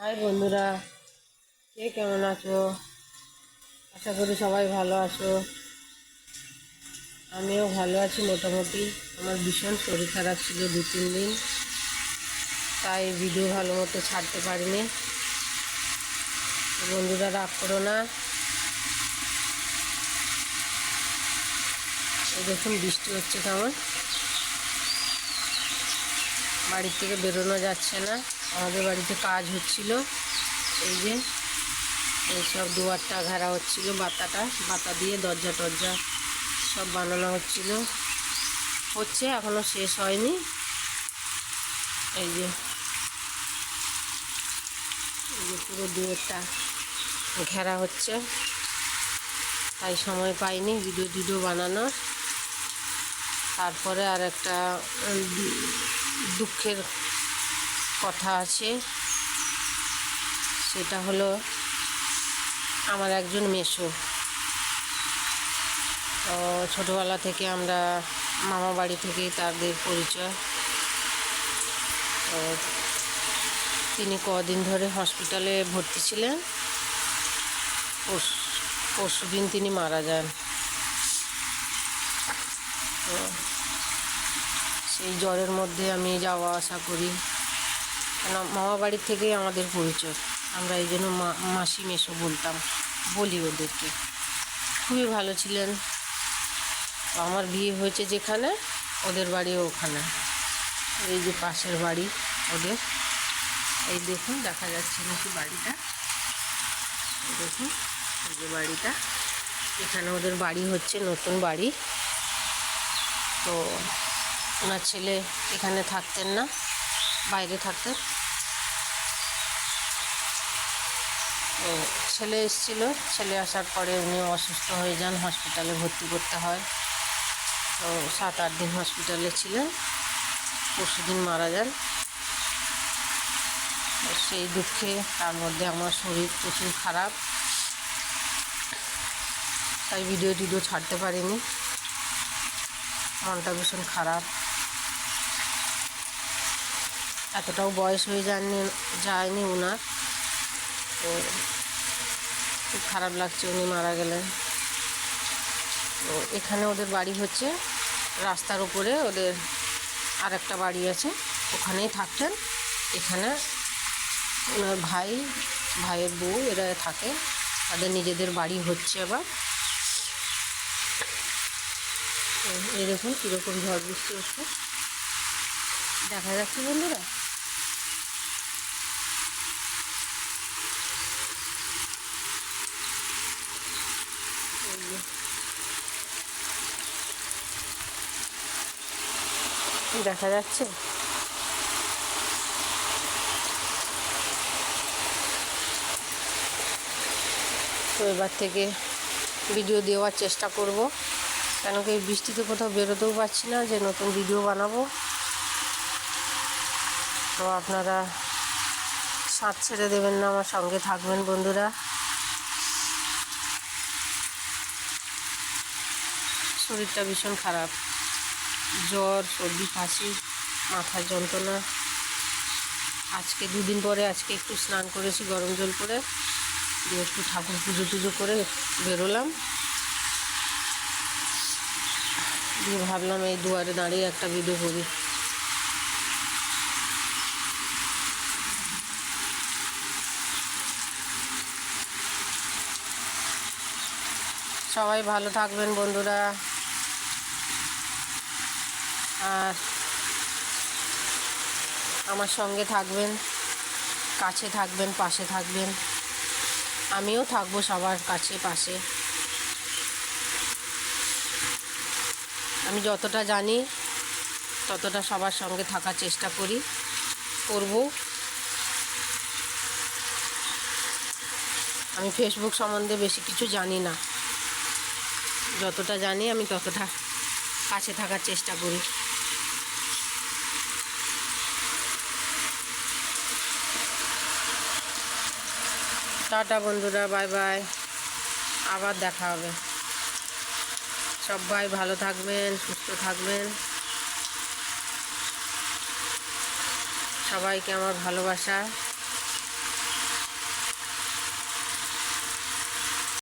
High বন্ধুরা, কে কেমন আছো? আশা করি সবাই ভালো আছো। আমিও ভালো আছি মোটামুটি। আমার ভীষণ শরীর খারাপ ছিল দু, তিন দিন। তাই ভিডিও ভালো মতো ছাড়তে পারিনি। বন্ধুরা, রাগ করো না। দেখুন, বৃষ্টি হচ্ছে কেমন। বাড়ির থেকে বেরোনো যাচ্ছে না। আমাদের বাড়িতে কাজ হচ্ছিল। এই যে এইসব দুয়ারটা ঘেরা হচ্ছিল, বাতাটা। বাতা দিয়ে দরজা টরজা সব বানানো হচ্ছিল। হচ্ছে, এখনও শেষ হয়নি। এই যে এই যে পুরো দুয়ারটা ঘেরা হচ্ছে। তাই সময় পাইনি ভিডিও টিডিও বানানোর। তারপরে আর একটা দুঃখের কথা আছে। সেটা হলো আমার একজন তো ছোটোবেলা থেকে আমরা মামা বাড়ি থেকেই তাদের পরিচয়। তিনি কদিন ধরে হসপিটালে ভর্তি ছিলেন। পরশু দিন তিনি মারা যান। তো সেই জ্বরের মধ্যে আমি যাওয়া আসা করি। কেন, মামা বাড়ির থেকেই আমাদের পরিচয়। আমরা এই জন্য মাসি মেসো বলতাম, বলি ওদেরকে। খুবই ভালো ছিলেন। আমার বিয়ে হয়েছে যেখানে, ওদের বাড়িও ওখানে। এই যে পাশের বাড়ি ওদের। এই দেখুন, দেখা যাচ্ছে নাকি বাড়িটা। দেখুন, এই যে বাড়িটা। এখানে ওদের বাড়ি হচ্ছে, নতুন বাড়ি। তো ওনার ছেলে এখানে থাকতেন না, বাইরে থাকতেন। তো ছেলে এসেছিল, ছেলে আসার পরে উনি অসুস্থ হয়ে যান, হসপিটালে ভর্তি করতে হয়। তো সাত, আট দিন হসপিটালে ছিলেন, পরশু দিন মারা যান। সেই দুঃখে তার মধ্যে আমার শরীর প্রচুর খারাপ, তাই ভিডিও টিডিও ছাড়তে পারিনি। মনটা ভীষণ খারাপ। এতটাও বয়স হয়ে যায়নি যায়নি ওনার তো খুব খারাপ লাগছে উনি মারা গেলেন। তো এখানে ওদের বাড়ি হচ্ছে, রাস্তার উপরে ওদের আর একটা বাড়ি আছে, ওখানেই থাকতেন। এখানে ওনার ভাই, ভাইয়ের বউ এরা থাকে, তাদের নিজেদের বাড়ি হচ্ছে আবার। দেখুন কীরকম ঝড় বৃষ্টি হচ্ছে। দেখা যাচ্ছে বন্ধুরা। দেখা যাচ্ছে। তো এবার থেকে ভিডিও দেওয়ার চেষ্টা করব। কেন কি বৃষ্টিতে কোথাও বেরোতেও পারছি না, যে নতুন ভিডিও বানাবো। তো আপনারা সাথ ছেড়ে দেবেন না, আমার সঙ্গে থাকবেন বন্ধুরা। শরীরটা ভীষণ খারাপ। জ্বর, সর্দি, কাশি, মাথার যন্ত্রণা। আজকে দুদিন পরে আজকে একটু স্নান করেছি, গরম জল করে। দিয়ে একটু ঠাকুর পুজো টুজো করে বেরোলাম। দিয়ে ভাবলাম এই দুয়ারে দাঁড়িয়ে একটা ভিডিও করি। সবাই ভালো থাকবেন বন্ধুরা। আর আমার সঙ্গে থাকবেন, কাছে থাকবেন, পাশে থাকবেন। আমিও থাকব সবার কাছে পাশে। আমি যতটা জানি, ততটা সবার সঙ্গে থাকার চেষ্টা করি, করব। আমি ফেসবুক সম্বন্ধে বেশি কিছু জানি না। যতটা জানি আমি ততটা কাছে থাকার চেষ্টা করি। টাটা বন্ধুরা, বাই বাই। আবার দেখা হবে। সবাই ভালো থাকবেন সুস্থ থাকবেন। সবাইকে আমার ভালোবাসা।